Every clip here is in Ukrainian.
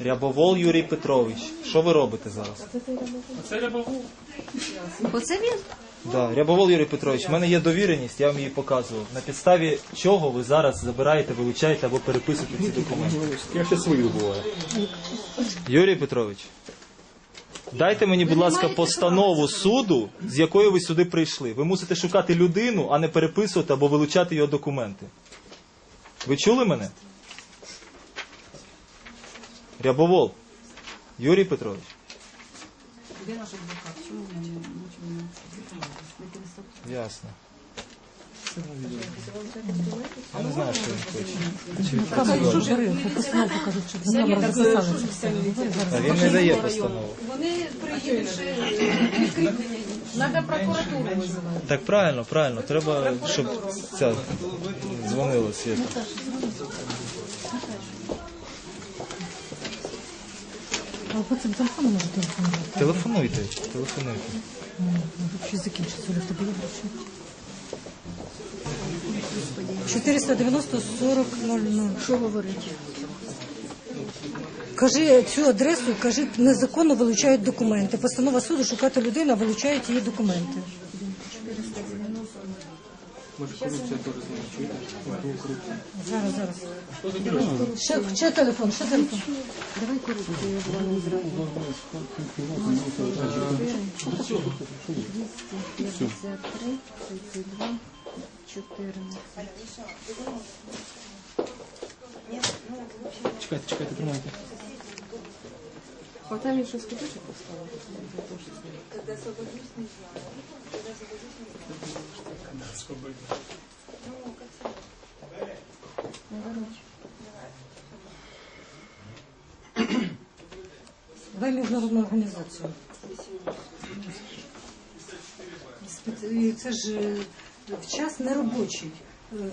Рябовол Юрій Петрович. Що ви робите зараз? Це рябову. Оце він? Да, Рябовол Юрій Петрович, в мене є довіреність, я вам її показував. На підставі чого ви зараз забираєте, вилучаєте або переписуєте ці документи? Я ще свою буваю. Юрій Петрович, дайте мені, будь ласка, постанову суду, з якою ви сюди прийшли. Ви мусите шукати людину, а не переписувати або вилучати його документи. Ви чули мене? Рябовол. Юрій Петрович. Ясно. Я не знаю, що він хоче. А він не дає постанову. Вони. Треба прокуратуру визивати. Так правильно, правильно. Треба, щоб ця дзвонила Світа. А по цим телефоном може телефонувати? Телефонуйте, телефонуйте. Щось закінчиться, Оля, в тебе є гроші? 490 40 00. Що говорить? Кажи цю адресу, кажи, незаконно вилучають документи. Постанова суду шукати людину, вилучають її документи. Зараз, зараз. Ще, ще телефон, ще телефон. Давай корупцію дзвонимо зразу. 253, 32, 14. Чекайте, чекайте, тримайте. А там він щось куточок поставив. Давай міжнародну організацію. Спец- і Це ж е, в час неробочий.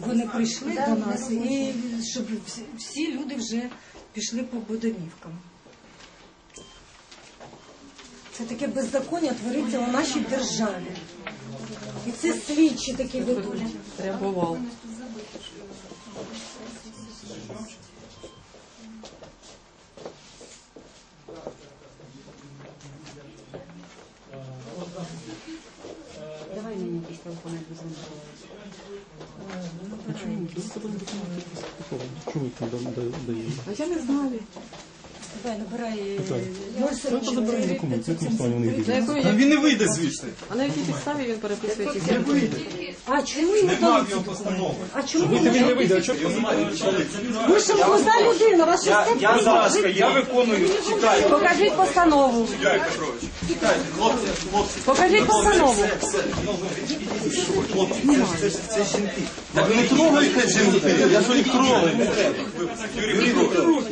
Вони прийшли до нас, і щоб всі, люди вже пішли по будинівкам. Це таке беззаконня твориться у нашій державі. І це слідчі такі ведуть. Рябовал. Я ви там даєте? А я не знаю. Давай, набирай е, Хто забирає документи? Як вони На йдуть? Він не вийде звідси. а на якій підставі він переписує ті Не вийде. А чому йому Нема дали документи? А чому йому не вийде, а чого. Ви ж молода людина, вас Я, щось я, будь ласка, я виконую, чекайте. Покажіть постанову. Юрій Петрович, чекайте, хлопці, хлопці. Покажіть постанову. Все, все, ну, хлопці, це ж, це ж, жінки. Так не трогайте жінки, я ж їх трогаю. Юрій Петрович,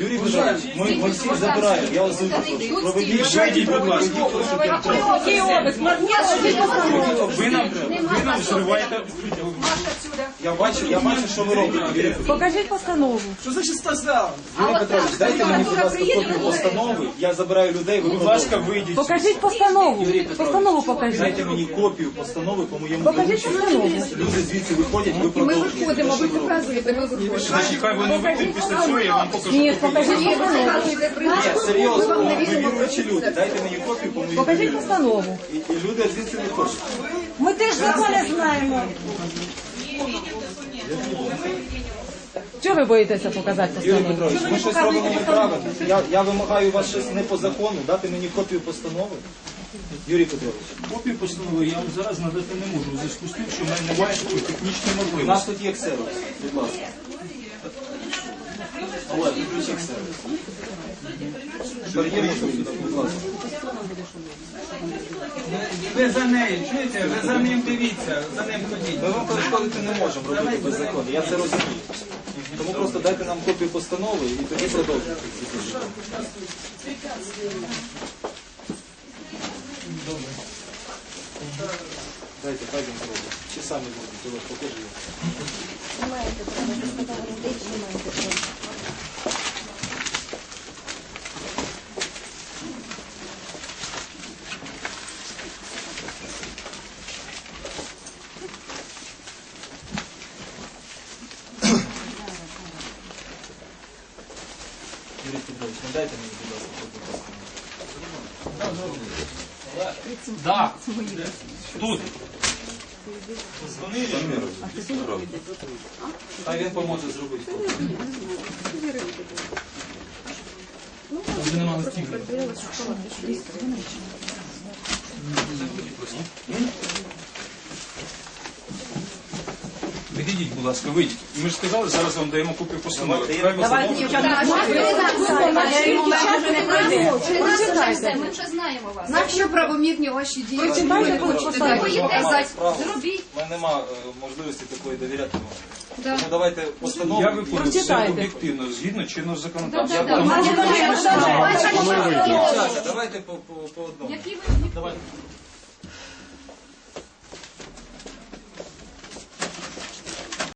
Юрій Петрович, ми, ми всіх забираємо, я вас запрошую. Проведіть, вийдіть, будь ласка. Який обиск? Ви нам, ви нам зриваєте. Я бачу, я бачу, що ви робите, Юрій Петрович. Покажіть постанову. Юрій Петрович, дайте мені, будь ласка, копію постанови. Я забираю людей, ви, будь ласка, вийдіть. Покажіть постанову. Юрій Петрович, Постанову покажіть. Дайте мені копію постанови по моєму Покажіть дорученню. постанову. Люди звідси виходять, ви продовжуєте. Виходимо, ви показуєте, ми виходимо. Значить, хай вони вийдуть після цього, я вам покажу. Ні, покажіть постанову. Ні, серйозно, ви віруючі люди. Дайте мені копію по моєму Покажіть постанову. І, і люди звідси не хочуть. Ми теж закони знаємо. Чого ви боїтеся показати Юрій постанову? Петрович, ми щось робимо неправильно. Я, я вимагаю у вас щось не по закону, дати мені копію постанови. Юрій Петрович, Копію постанови я вам зараз надати не можу, у зв'язку з тим, що в мене немає такої технічної у можливості. нас тут є ксерокс, будь ласка. Олег, включи ксерокс. Переїдемо сюди, будь ласка. Ви за нею, чуєте? Ви за ним дивіться, за ним ходіть. Ми вам перешкодити не можемо робити без закону, я це розумію. Тому просто дайте нам копію постанови і тоді продовжуйте. Дайте, хай він зробить. Чи самі зробить, Олег, покажи. Не маєте права, ви сказали людей, чи не маєте права. Юрій Петрович, не дайте мені, будь ласка, постанови. Да. Тут. Дзвонили? Хай він поможе зробити. Вже нема листів. Відійдіть, будь ласка, вийдіть. Ми ж сказали, зараз вам даємо копію постанови. Хай постанову- Ми вже знаємо вас. На що правомірні ваші дії? Прочитайте, Ви? Справа. Зробіть. У мене нема е, можливості такої довіряти вам. Да. Тому давайте постанову. Я виконую все Прочитайте. об'єктивно, згідно чинного законодавства. Дівчата, давайте по, по, по одному. Які ви Давайте.